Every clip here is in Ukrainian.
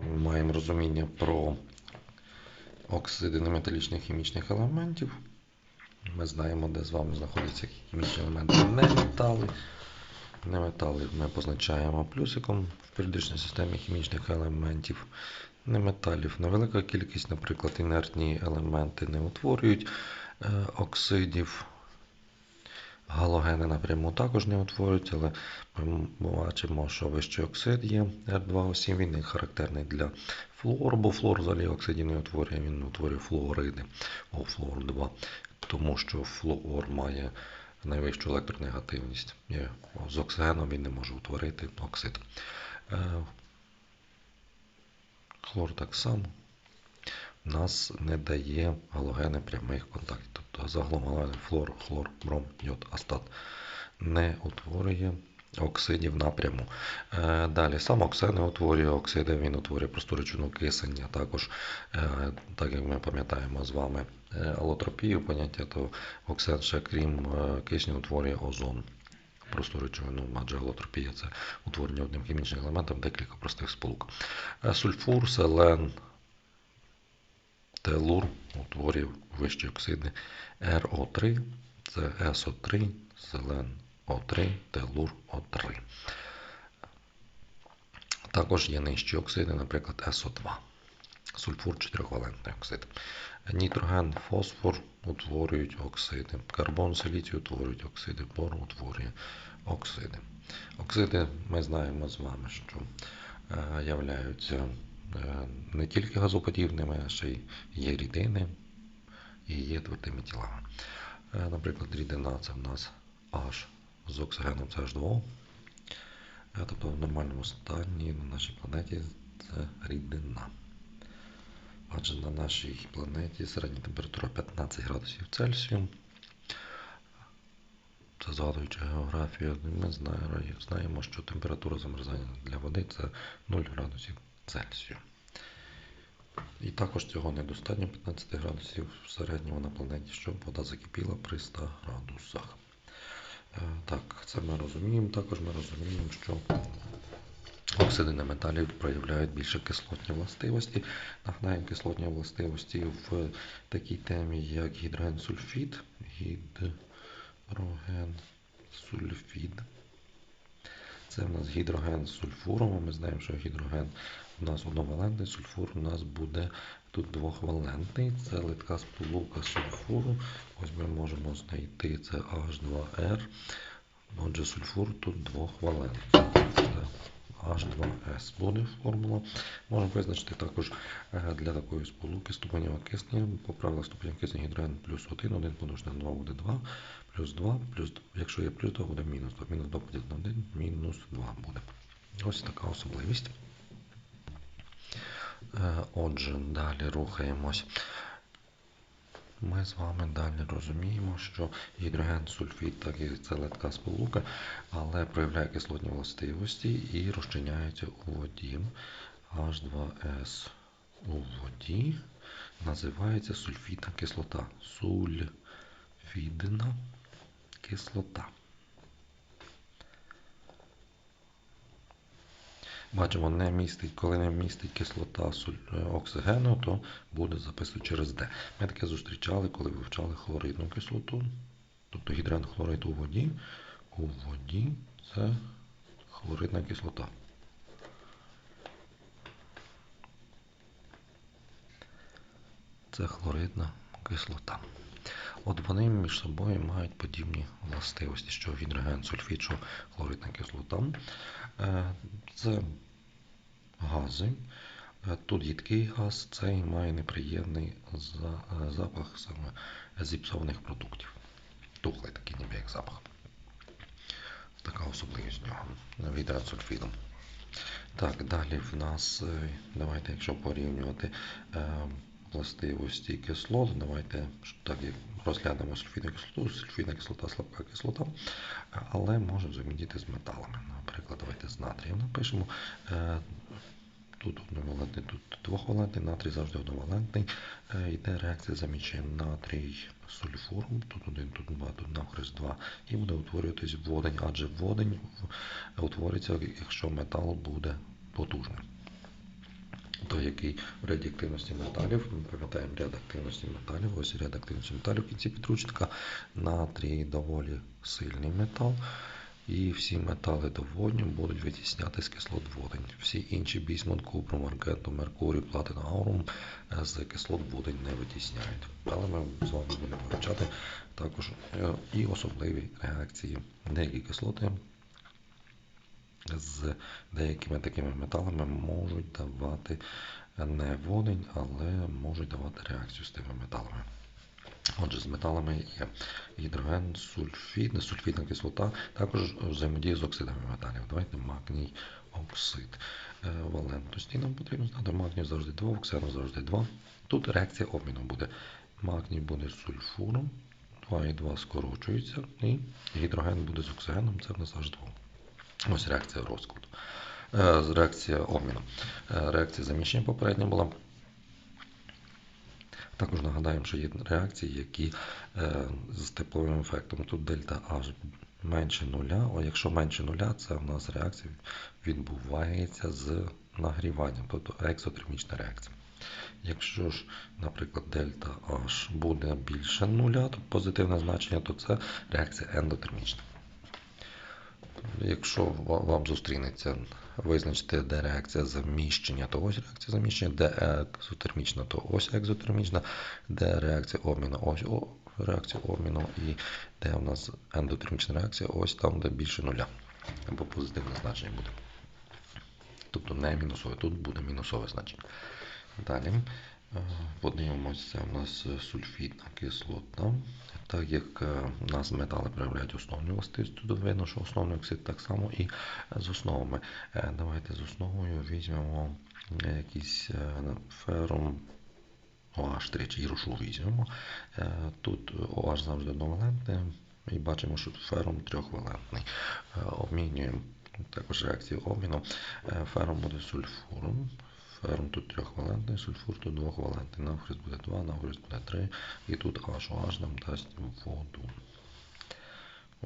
Ми маємо розуміння про оксиди неметалічних хімічних елементів. Ми знаємо, де з вами знаходяться хімічні елементи неметали. Неметали ми позначаємо плюсиком в періодичній системі хімічних елементів. Неметалів невелика кількість, наприклад, інертні елементи не утворюють е, оксидів. Галогени напряму також не утворюють, але ми бачимо, що вищий оксид є R2O7, він є характерний для флору, бо флор взагалі оксидів не утворює, він утворює флуориди, о, флуор 2, тому що флуор має найвищу електронегативність. З оксигеном він не може утворити оксид. Е, Хлор так само нас не дає галогени прямих контактів. Тобто загалом галогени флор, хлор, бром, йод, астат не утворює оксидів напряму. Е, Далі сам оксид не утворює оксиди, він утворює просту речовину кисень, а також, е, так як ми пам'ятаємо з вами е, алотропію поняття, то оксид ще крім кисню утворює озон. Просту речовину, адже алотропія це утворення одним хімічним елементом декілька простих сполук. Сульфур, селен, телур утворює вищі оксиди РО3, це СО3, селен О3, телур О3. Також є нижчі оксиди, наприклад, СО2. Сульфур 4-валентний оксид. Нітроген, фосфор утворюють оксиди. Карбон, силіцій утворюють оксиди, бор утворює оксиди. Оксиди ми знаємо з вами, що е, являються не тільки газоподібними, а ще й є рідини і є твердими тілами. Е, Наприклад, рідина це в нас H з оксигеном це H2O. Е, Тобто в нормальному стані на нашій планеті це рідина. Адже на нашій планеті середня температура 15 градусів Цельсію. Це згадуючи географію, ми знаємо, що температура замерзання для води це 0 градусів Цельсію. І також цього недостатньо 15 градусів в середньому на планеті, щоб вода закипіла при 100 градусах. Е, Так, це ми розуміємо. Також ми розуміємо, що оксиди неметалів проявляють більше кислотні властивості. Нагадаємо кислотні властивості в такій темі, як гідрогенсульфід. Гідрогенсульфід. Це в нас гідроген з сульфуром. Ми знаємо, що гідроген у нас одновалентний, сульфур у нас буде тут двохвалентний. Це литка сполука сульфуру. Ось ми можемо знайти це H2R. Отже, сульфур тут двохвалентний. H2S буде формула. Можемо визначити також е, для такої сполуки ступеня окиснення. По правилах ступеня окиснення гідроген плюс 1, 1 помножити на 2 буде 2, плюс 2, плюс, якщо є плюс 2, буде мінус 2. Мінус 2 поділити на 1, мінус 2 буде. Ось така особливість. Е, Отже, далі рухаємось. Ми з вами далі розуміємо, що гідроген, сульфід, так і це легка сполука, але проявляє кислотні властивості і розчиняється у воді. H2S у воді називається сульфідна кислота. Сульфідна кислота. Бачимо, не містить, коли не містить кислота е, оксигену, то буде записувати через D. Ми таке зустрічали, коли вивчали хлоридну кислоту, тобто гідрен хлорид у воді. У воді це хлоридна кислота. Це хлоридна кислота. От вони між собою мають подібні властивості, що гідроген, сульфід, що хлоридна кислота. Е, Це гази. Е, Тут їдкий газ, цей має неприємний е, запах саме зіпсованих продуктів. Тухлий такий ніби як запах. Така особливість нього від. Так, далі в нас, давайте, якщо порівнювати властивості кислот, давайте так розглянемо сульфідну кислоту, сульфідна кислота, слабка кислота, але може взаємодіяти з металами. Наприклад, давайте з натрієм напишемо. е, Тут одновалентний, тут двохвалентний, натрій завжди одновалентний. Е, Йде реакція заміщення натрій сульфуром, тут один, тут два, тут навхрест два, і буде утворюватись водень, адже водень утвориться, якщо метал буде потужним. Який в ряді активності металів. Ми пам'ятаємо ряд активності металів. Ось ряд активності металів в кінці підручника. Натрій доволі сильний метал. І всі метали до водню будуть витісняти з кислот водень. Всі інші бісмут, купрум, аргенту, меркурій, платина, аурум е, з кислот водень не витісняють. Але ми з вами будемо вивчати також е, і особливі реакції. Деякі кислоти з деякими такими металами можуть давати не водень, але можуть давати реакцію з тими металами. Отже, з металами є гідроген, сульфід, сульфідна кислота, також взаємодіє з оксидами металів. Давайте магній оксид. Е, Валентності нам потрібно знати. Магній завжди 2, оксиген завжди 2. Тут реакція обміну буде. Магній буде з сульфуром, 2 і 2 скорочуються, і гідроген буде з оксигеном, це в нас аж 2. Ось реакція розкладу. Е, Реакція обміну. Е, Реакція заміщення попередня була. Також нагадаємо, що є реакції, які е, з тепловим ефектом. Тут дельта H менше нуля. О, якщо менше нуля, це в нас реакція відбувається з нагріванням, тобто екзотермічна реакція. Якщо ж, наприклад, дельта H буде більше нуля, то позитивне значення, то це реакція ендотермічна. Якщо вам зустрінеться визначити, де реакція заміщення, то ось реакція заміщення, де екзотермічна, то ось екзотермічна, де реакція обміну, ось о, реакція обміну, і де у нас ендотермічна реакція, ось там, де більше нуля. Або позитивне значення буде. Тобто не мінусове, тут буде мінусове значення. Далі е, подивимося, у нас сульфідна кислота. Так як е, у нас метали проявляють основні властивості, то видно, що основний оксид так само і з основами. Е, Давайте з основою візьмемо е, якийсь е, ферум OH3 чи ірушу візьмемо. Е, Тут OH завжди одновалентний, і бачимо, що ферум трьохвалентний. Е, Обмінюємо також реакцію обміну. Е, Ферум буде сульфуром. Ферм тут трьохвалентний, сульфур тут двохвалентний. Навхрест буде 2, навхрест буде 3. І тут H, OH нам дасть воду.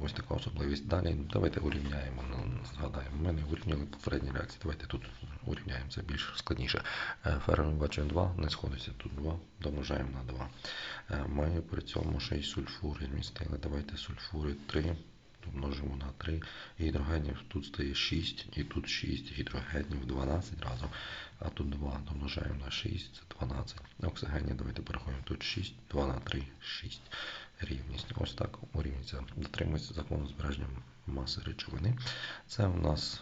Ось така особливість. Далі давайте урівняємо. Ну, Згадаємо, ми не урівняли попередні реакції. Давайте тут урівняємо це більш складніше. Е, Ферм бачимо 2, не сходиться тут 2, домножаємо на 2. Е, Ми при цьому ще й сульфури вмістили. Давайте сульфури 3 домножимо на 3. Гідрогенів тут стає 6, і тут 6 гідрогенів 12 разом. А тут 2 домножаємо на 6, це 12. Оксигенів давайте порахуємо. Тут 6, 2 на 3, 6. Рівність. Ось так урівнюється. Дотримується закону збереження маси речовини. Це у нас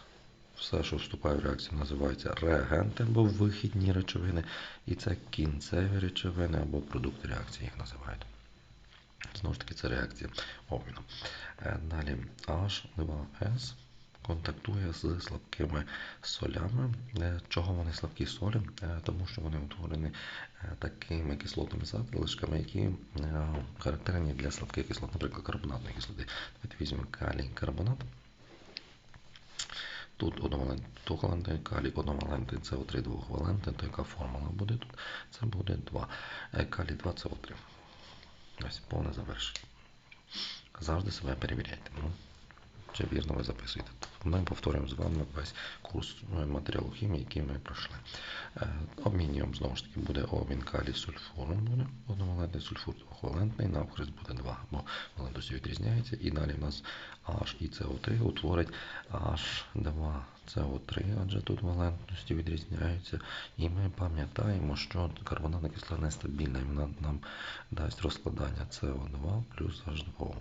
все, що вступає в реакцію, називається реагенти або вихідні речовини. І це кінцеві речовини або продукти реакції їх називають. Знову ж таки, це реакція обміну. Е, Далі H2S контактує з слабкими солями. Е, Чого вони слабкі солі? Е, Тому що вони утворені такими кислотними залишками, які характерні для слабких кислот, наприклад, карбонатної кислоти. Давайте візьмемо калій карбонат. Тут одновалентний двохвалентний, калій одновалентний, СО3 двохвалентний, то яка формула буде тут? Це буде 2. Е, Калій 2 СО3. Ось повне завершення. Завжди себе перевіряйте. Ну, чи вірно ви записуєте. Ми повторюємо з вами весь курс е, матеріалу хімії, який ми пройшли. Е, знову ж таки буде обмін калій сульфуром. Буде одновалентний сульфур двохвалентний, навхрест буде 2, бо валентності відрізняється. І далі в нас H і СО3 утворить H2CO3, адже тут валентності відрізняються. І ми пам'ятаємо, що карбонатна кислота нестабільна, і вона нам дасть розкладання СО2 плюс H2O.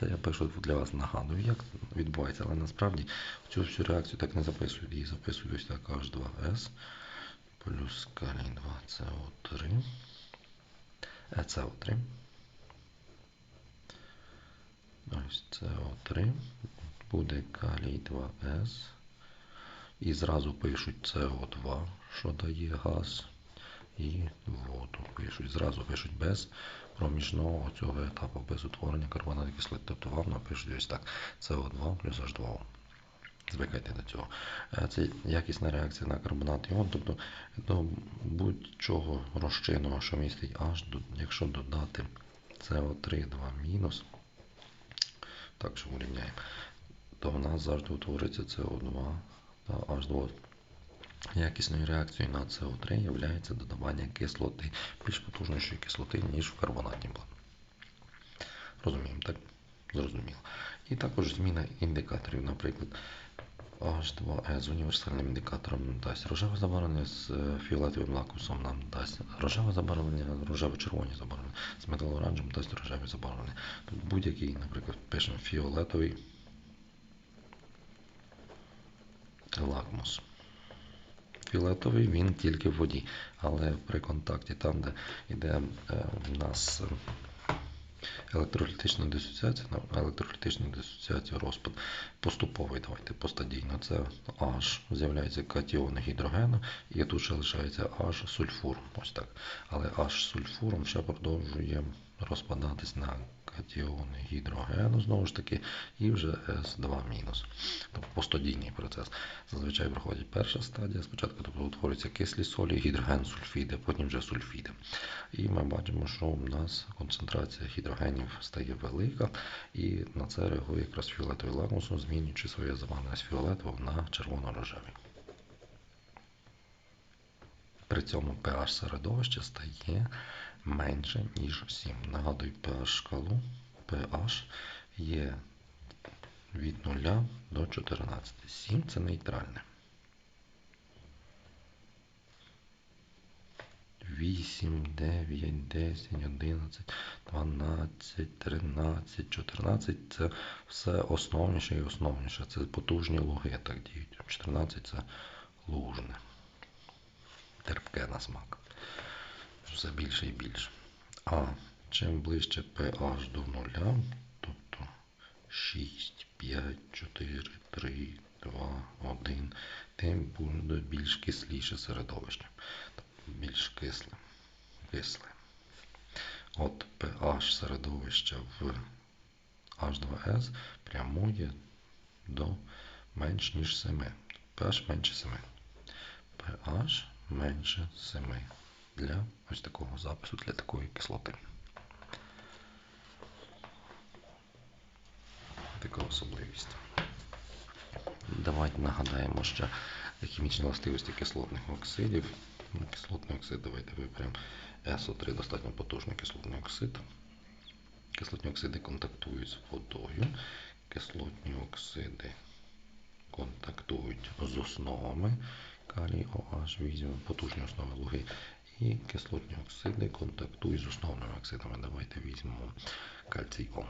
Це я пишу для вас нагадую, як відбувається, але насправді цю всю реакцію так не записують. Її записують ось так H2S плюс калій 2CO3. Е, CO3. Ось CO3. Буде калій 2S. І зразу пишуть CO2, що дає газ. І воду пишуть. Зразу пишуть без проміжного цього етапу, без утворення карбонатної кислоти. Тобто вам напишуть ось так. СО2 плюс H2O. Звикайте до цього. Е, Це якісна реакція на карбонат іон, тобто до будь-чого розчинного, що містить H, якщо додати СО3 2 мінус, так що урівняємо, то в нас завжди утвориться СО2 та H2O. Якісною реакцією на СО3 є додавання кислоти, більш потужнішої кислоти, ніж в карбонатній блок. Розуміємо, так? Зрозуміло. І також зміна індикаторів, наприклад, H2E з універсальним індикатором дасть рожеве забарвлення, з е, фіолетовим лакусом нам дасть рожеве забарвлення, рожево-червоні забарвлення, з металоранжем дасть рожеве забарвлення. Тут будь-який, наприклад, пишемо фіолетовий лакмус. Фіолетовий він тільки в воді, але при контакті там, де йде е, в нас е, електролітична дисоціація, електролітична дисоціація розпад поступовий, давайте постадійно. Це H, з'являється катіон гідрогену, і тут ще лишається H сульфур. Ось так. Але H сульфуром ще продовжує розпадатись на катіони гідрогену, знову ж таки, і вже С2 мінус. Тобто постадійний процес. Зазвичай проходить перша стадія. Спочатку тобто, утворюються кислі солі, гідроген, сульфіди, потім вже сульфіди. І ми бачимо, що у нас концентрація гідрогенів стає велика, і на це реагує якраз фіолетовий лакмусом, змінюючи своє забарвлення з фіолетового на червоно-рожевий. При цьому pH середовище стає менше, ніж 7. Нагадую, pH шкалу pH є від 0 до 14. 7 це нейтральне. 8, 9, 10, 11, 12, 13, 14 це все основніше і основніше. Це потужні луги так діють. 14 це лужне. Терпке на смак все більше і більше. А чим ближче pH до нуля, тобто 6, 5, 4, 3, 2, 1, тим буде більш кисліше середовище. Більш кисле. кисле. От pH середовища в H2S прямує до менш ніж 7. pH менше 7. pH менше 7 для ось такого запису, для такої кислоти. Така особливість. Давайте нагадаємо ще хімічні властивості кислотних оксидів. Кислотний оксид, давайте виберемо СО3 достатньо потужний кислотний оксид. Кислотні оксиди контактують з водою. Кислотні оксиди контактують з основами. Калій OH, візьмемо потужні основи луги і кислотні оксиди контактують з основними оксидами. Давайте візьмемо кальцій О.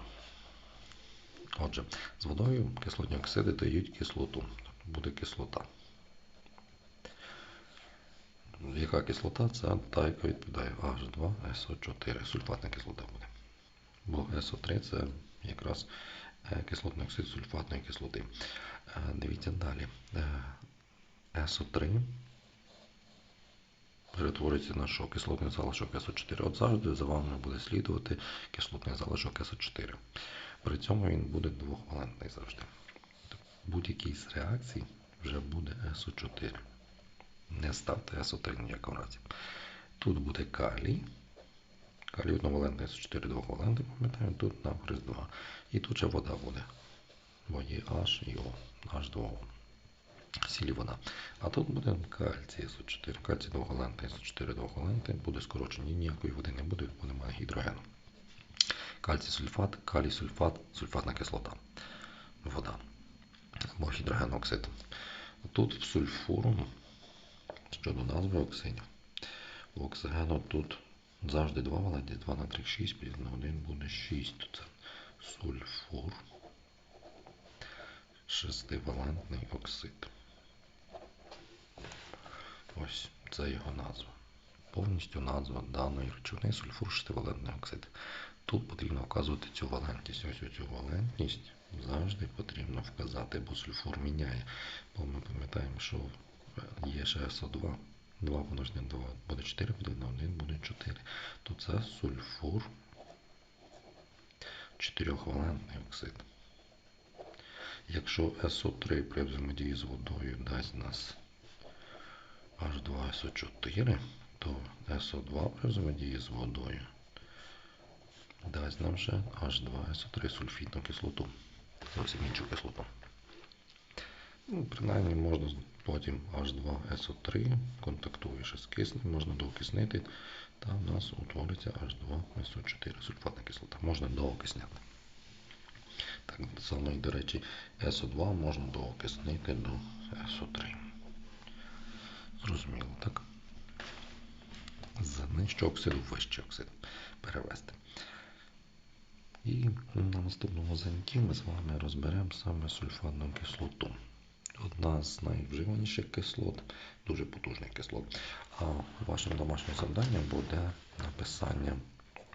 Отже, з водою кислотні оксиди дають кислоту. Буде кислота. Яка кислота? Це та, яка відповідає H2SO4. Сульфатна кислота буде. Бо SO3 це якраз е, кислотний оксид сульфатної кислоти. Е, дивіться далі. SO3 е, перетворюється на що? Кислотний залишок СО4. От завжди за вами буде слідувати кислотний залишок СО4. При цьому він буде двохвалентний завжди. Будь-який з реакцій вже буде СО4. Не ставте СО3 ніякому разі. Тут буде калій. Калій одновалентний СО4 двохвалентний, пам'ятаємо, тут навхрест 2. І тут ще вода буде. Бо є H і O, H2O сілі. А тут буде кальцій СО4, кальцій двоголентний, СО4 двоголентний, буде скорочення, ніякої води не буде, бо немає гідрогену. Кальцій сульфат, калій сульфат, сульфатна кислота, вода або гідрогеноксид. Тут в сульфуру, щодо назви оксидів, у оксигену тут завжди 2 валентні, 2 на 3, 6, плюс на 1 буде 6. Це сульфур, шестивалентний оксид. Ось це його назва. Повністю назва даної речовини сульфур шестивалентний оксид. Тут потрібно вказувати цю валентність. Ось цю валентність завжди потрібно вказати, бо сульфур міняє. Бо ми пам'ятаємо, що є ще СО2. 2 помножити на 2 буде 4, буде на 1 буде 4. То це сульфур 4-валентний оксид. Якщо СО3 при взаємодії з водою дасть нас H2SO4, то SO2 при взаємодії з водою дасть нам ще H2SO3 сульфітну кислоту. Зовсім іншу кислоту. Ну, принаймні можна потім H2SO3 контактує ще з киснем, можна доокиснити, та в нас утвориться H2SO4 сульфатна кислота. Можна доокисняти. Так само до речі, SO2 можна доокиснити до SO3. Зрозуміло, так? З нижчого оксиду в вищий оксид перевести. І на наступному занятті ми з вами розберемо саме сульфатну кислоту. Одна з найвживаніших кислот, дуже потужних кислот. А вашим домашнім завданням буде написання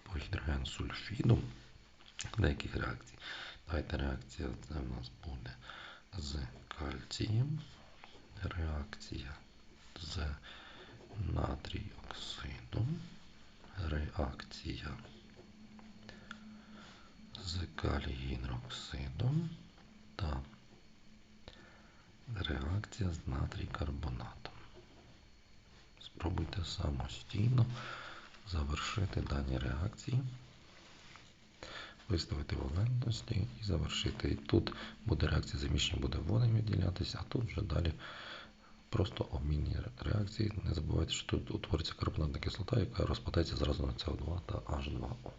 по гідрогенсульфіду деяких реакцій. Давайте реакція це в нас буде з кальцієм, реакція з натрій оксидом, реакція з калій-гідроксидом та реакція з натрій карбонатом. Спробуйте самостійно завершити дані реакції, виставити валентності і завершити. І тут буде реакція заміщення, буде водень відділятися, а тут вже далі просто обмінні реакції. Не забувайте, що тут утвориться карбонатна кислота, яка розпадається зразу на СО2 та H2O.